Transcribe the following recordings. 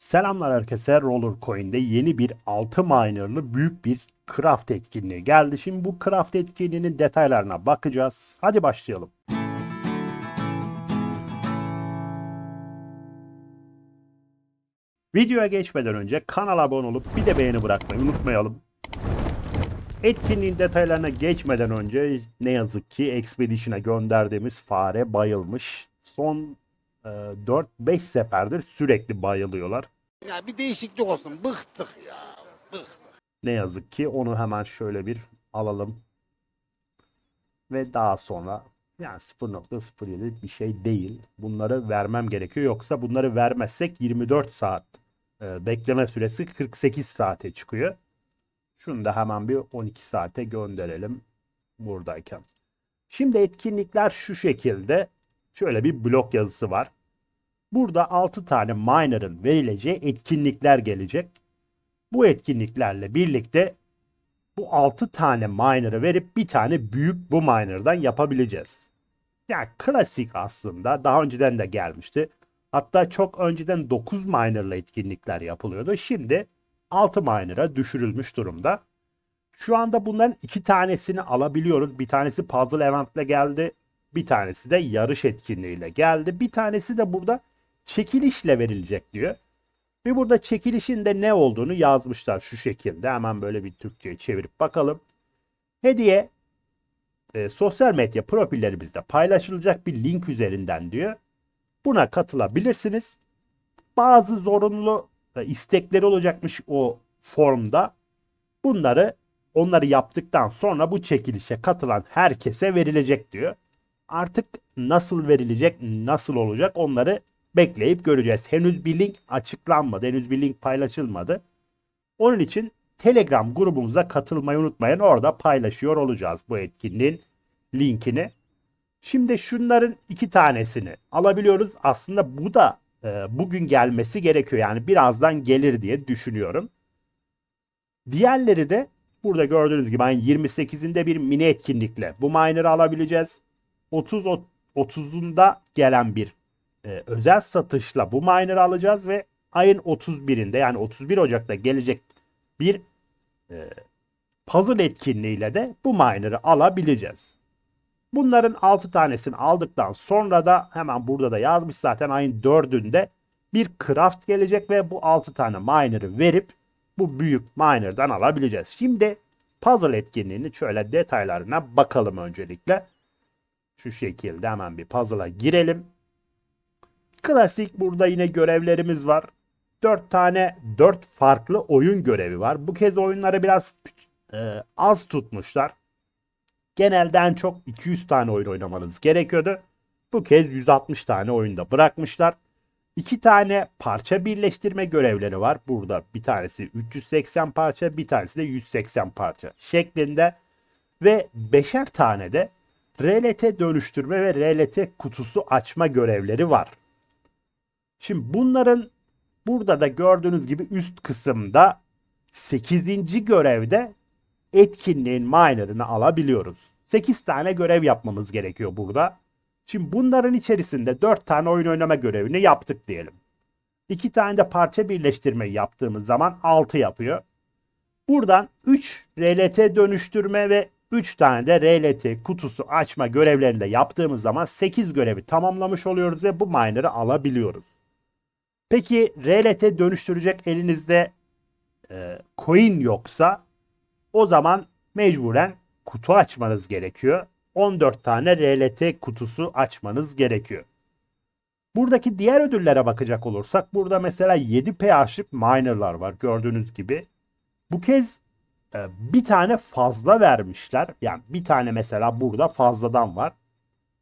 Selamlar herkese Roller Coin'de yeni bir 6 minerlı büyük bir craft etkinliği geldi. Şimdi bu craft etkinliğinin detaylarına bakacağız. Hadi başlayalım. Videoya geçmeden önce kanala abone olup bir de beğeni bırakmayı unutmayalım. Etkinliğin detaylarına geçmeden önce ne yazık ki Expedition'a gönderdiğimiz fare bayılmış. Son e, 4-5 seferdir sürekli bayılıyorlar. Ya bir değişiklik olsun. Bıktık ya. Bıktık. Ne yazık ki onu hemen şöyle bir alalım. Ve daha sonra yani 0.07 bir şey değil. Bunları vermem gerekiyor. Yoksa bunları vermezsek 24 saat e, bekleme süresi 48 saate çıkıyor. Şunu da hemen bir 12 saate gönderelim buradayken. Şimdi etkinlikler şu şekilde. Şöyle bir blok yazısı var. Burada 6 tane miner'ın verileceği etkinlikler gelecek. Bu etkinliklerle birlikte bu 6 tane miner'ı verip bir tane büyük bu miner'dan yapabileceğiz. Yani klasik aslında daha önceden de gelmişti. Hatta çok önceden 9 miner'la etkinlikler yapılıyordu. Şimdi 6 miner'a düşürülmüş durumda. Şu anda bunların iki tanesini alabiliyoruz. Bir tanesi puzzle eventle geldi. Bir tanesi de yarış etkinliğiyle geldi. Bir tanesi de burada çekilişle verilecek diyor. Ve burada çekilişin de ne olduğunu yazmışlar şu şekilde. Hemen böyle bir Türkçe'ye çevirip bakalım. Hediye e, sosyal medya profillerimizde paylaşılacak bir link üzerinden diyor. Buna katılabilirsiniz. Bazı zorunlu e, istekleri olacakmış o formda. Bunları onları yaptıktan sonra bu çekilişe katılan herkese verilecek diyor. Artık nasıl verilecek, nasıl olacak onları bekleyip göreceğiz. Henüz bir link açıklanmadı. Henüz bir link paylaşılmadı. Onun için Telegram grubumuza katılmayı unutmayın. Orada paylaşıyor olacağız bu etkinliğin linkini. Şimdi şunların iki tanesini alabiliyoruz. Aslında bu da e, bugün gelmesi gerekiyor. Yani birazdan gelir diye düşünüyorum. Diğerleri de burada gördüğünüz gibi hani 28'inde bir mini etkinlikle bu miner'ı alabileceğiz. 30 30'unda gelen bir e, özel satışla bu miner'ı alacağız ve ayın 31'inde yani 31 Ocak'ta gelecek bir e, puzzle etkinliğiyle de bu miner'ı alabileceğiz. Bunların 6 tanesini aldıktan sonra da hemen burada da yazmış zaten ayın 4'ünde bir craft gelecek ve bu 6 tane miner'ı verip bu büyük miner'dan alabileceğiz. Şimdi puzzle etkinliğini şöyle detaylarına bakalım öncelikle. Şu şekilde hemen bir puzzle'a girelim. Klasik burada yine görevlerimiz var. 4 tane 4 farklı oyun görevi var. Bu kez oyunları biraz e, az tutmuşlar. Genelde en çok 200 tane oyun oynamanız gerekiyordu. Bu kez 160 tane oyunda bırakmışlar. 2 tane parça birleştirme görevleri var. Burada bir tanesi 380 parça, bir tanesi de 180 parça şeklinde ve 5'er tane de RLT dönüştürme ve RLT kutusu açma görevleri var. Şimdi bunların burada da gördüğünüz gibi üst kısımda 8. görevde etkinliğin miner'ını alabiliyoruz. 8 tane görev yapmamız gerekiyor burada. Şimdi bunların içerisinde 4 tane oyun oynama görevini yaptık diyelim. 2 tane de parça birleştirme yaptığımız zaman 6 yapıyor. Buradan 3 RLT dönüştürme ve 3 tane de RLT kutusu açma görevlerini de yaptığımız zaman 8 görevi tamamlamış oluyoruz ve bu miner'ı alabiliyoruz. Peki RLT dönüştürecek elinizde e, coin yoksa o zaman mecburen kutu açmanız gerekiyor. 14 tane RLT kutusu açmanız gerekiyor. Buradaki diğer ödüllere bakacak olursak burada mesela 7 pH'lik miner'lar var gördüğünüz gibi. Bu kez bir tane fazla vermişler. Yani bir tane mesela burada fazladan var.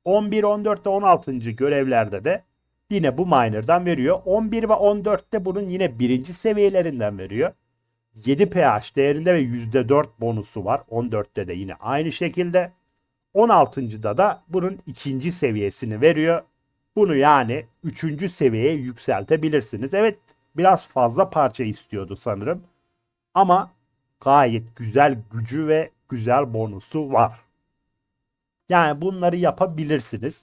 11, 14 ve 16. görevlerde de yine bu miner'dan veriyor. 11 ve 14'te bunun yine birinci seviyelerinden veriyor. 7 pH değerinde ve %4 bonusu var. 14'te de yine aynı şekilde. 16.da da bunun ikinci seviyesini veriyor. Bunu yani üçüncü seviyeye yükseltebilirsiniz. Evet biraz fazla parça istiyordu sanırım. Ama gayet güzel gücü ve güzel bonusu var. Yani bunları yapabilirsiniz.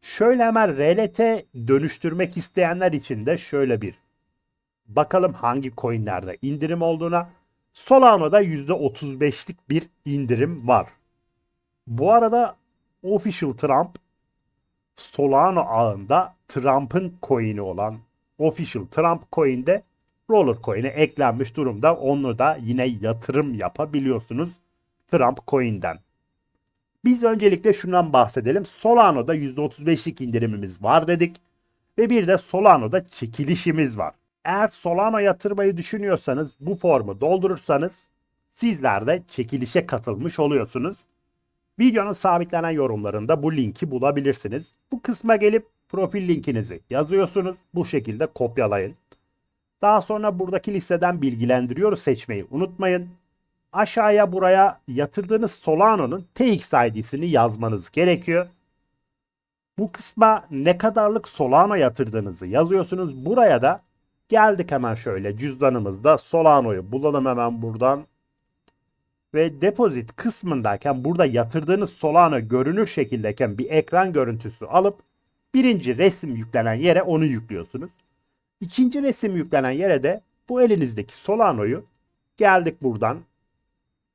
Şöyle hemen RLT dönüştürmek isteyenler için de şöyle bir Bakalım hangi coinlerde indirim olduğuna. Solano'da %35'lik bir indirim var. Bu arada Official Trump Solano ağında Trump'ın coin'i olan Official Trump coin'de Roller coin'e eklenmiş durumda. Onu da yine yatırım yapabiliyorsunuz Trump coin'den. Biz öncelikle şundan bahsedelim. Solano'da %35'lik indirimimiz var dedik. Ve bir de Solano'da çekilişimiz var. Eğer Solano yatırmayı düşünüyorsanız bu formu doldurursanız sizler de çekilişe katılmış oluyorsunuz. Videonun sabitlenen yorumlarında bu linki bulabilirsiniz. Bu kısma gelip profil linkinizi yazıyorsunuz. Bu şekilde kopyalayın. Daha sonra buradaki listeden bilgilendiriyoruz seçmeyi unutmayın. Aşağıya buraya yatırdığınız Solano'nun TX ID'sini yazmanız gerekiyor. Bu kısma ne kadarlık Solano yatırdığınızı yazıyorsunuz. Buraya da geldik hemen şöyle cüzdanımızda Solano'yu bulalım hemen buradan. Ve depozit kısmındayken burada yatırdığınız Solano görünür şekildeyken bir ekran görüntüsü alıp birinci resim yüklenen yere onu yüklüyorsunuz. İkinci resim yüklenen yere de bu elinizdeki Solano'yu geldik buradan.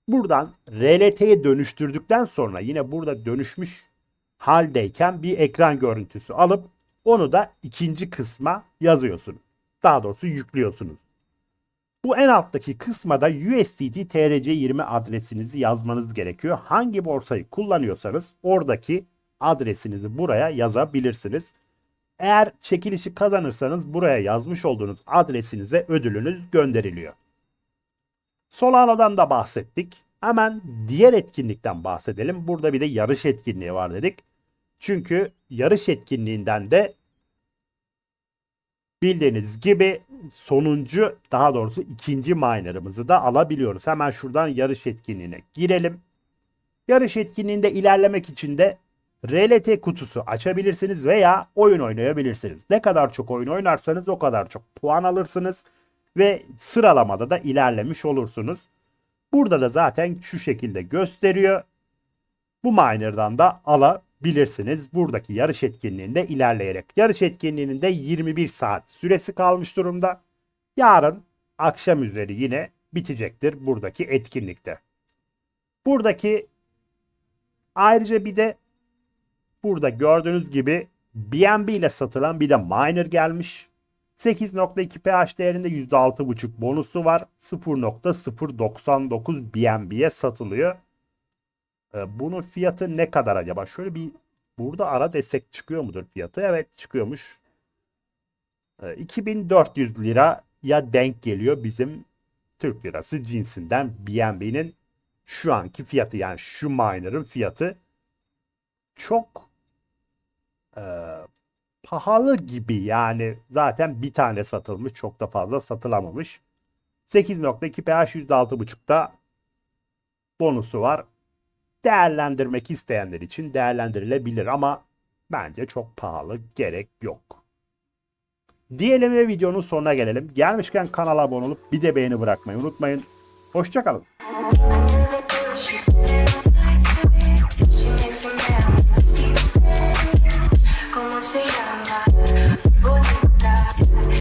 Buradan RLT'ye dönüştürdükten sonra yine burada dönüşmüş haldeyken bir ekran görüntüsü alıp onu da ikinci kısma yazıyorsunuz. Daha doğrusu yüklüyorsunuz. Bu en alttaki kısma da USDT TRC20 adresinizi yazmanız gerekiyor. Hangi borsayı kullanıyorsanız oradaki adresinizi buraya yazabilirsiniz. Eğer çekilişi kazanırsanız buraya yazmış olduğunuz adresinize ödülünüz gönderiliyor. Solano'dan da bahsettik. Hemen diğer etkinlikten bahsedelim. Burada bir de yarış etkinliği var dedik. Çünkü yarış etkinliğinden de bildiğiniz gibi sonuncu daha doğrusu ikinci miner'ımızı da alabiliyoruz. Hemen şuradan yarış etkinliğine girelim. Yarış etkinliğinde ilerlemek için de RLT kutusu açabilirsiniz veya oyun oynayabilirsiniz. Ne kadar çok oyun oynarsanız o kadar çok puan alırsınız ve sıralamada da ilerlemiş olursunuz. Burada da zaten şu şekilde gösteriyor. Bu miner'dan da alabilirsiniz. Buradaki yarış etkinliğinde ilerleyerek. Yarış etkinliğinin de 21 saat süresi kalmış durumda. Yarın akşam üzeri yine bitecektir buradaki etkinlikte. Buradaki ayrıca bir de burada gördüğünüz gibi BNB ile satılan bir de miner gelmiş. 8.2 pH değerinde %6.5 bonusu var. 0.099 BNB'ye satılıyor. Ee, Bunun fiyatı ne kadar acaba? Şöyle bir burada ara destek çıkıyor mudur fiyatı? Evet çıkıyormuş. Ee, 2400 liraya denk geliyor bizim Türk lirası cinsinden BNB'nin şu anki fiyatı yani şu miner'ın fiyatı çok e, pahalı gibi yani zaten bir tane satılmış çok da fazla satılamamış. 8.2 pH %6.5'da bonusu var. Değerlendirmek isteyenler için değerlendirilebilir ama bence çok pahalı gerek yok. Diyelim ve videonun sonuna gelelim. Gelmişken kanala abone olup bir de beğeni bırakmayı unutmayın. Hoşçakalın.